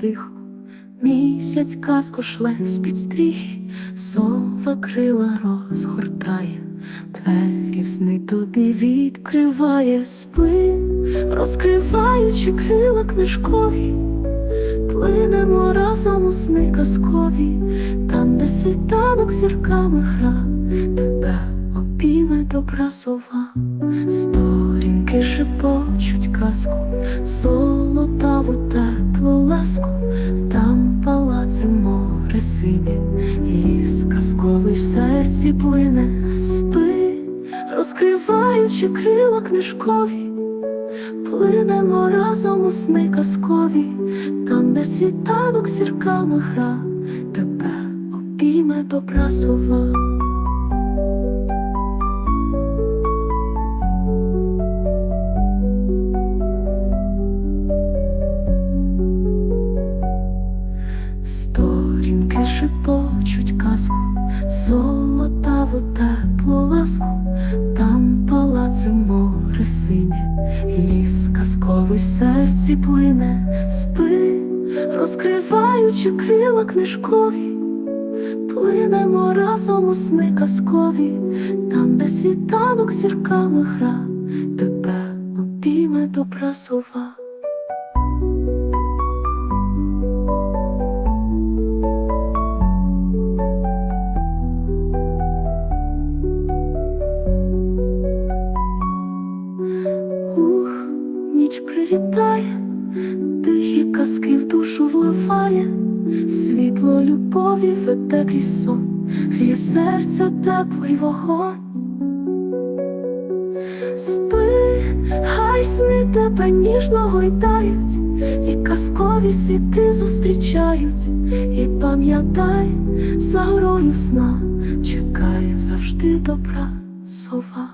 тихо, місяць казку шле з-під стріхи, сова крила розгортає, двері сни тобі відкриває спи, розкриваючи крила книжкові, плинемо разом у сни казкові, там, де світанок зірками гра, тебе обійме добра сова, сторінки шепочуть казку, золотаву теплу ласку, там палаци море синє, і ліс казковий серці плине, спи, розкриваючи крила книжкові. Плинемо разом у сни казкові, там, де світанок зірками гра, тебе обійме добра сова. Казку, золотаву теплу ласку, там палаци море синє, ліс казковий серці плине, спи, розкриваючи крила книжкові, плинемо разом у сни казкові, там, де світанок зірками гра, тебе обійме добра сова. Ніч прилітає, тихі казки в душу вливає, світло любові веде крізь сон, гріє серця теплий вогонь. Спи, хай сни тебе ніжно гойдають, і казкові світи зустрічають, і пам'ятай, за горою сна чекає завжди добра сова.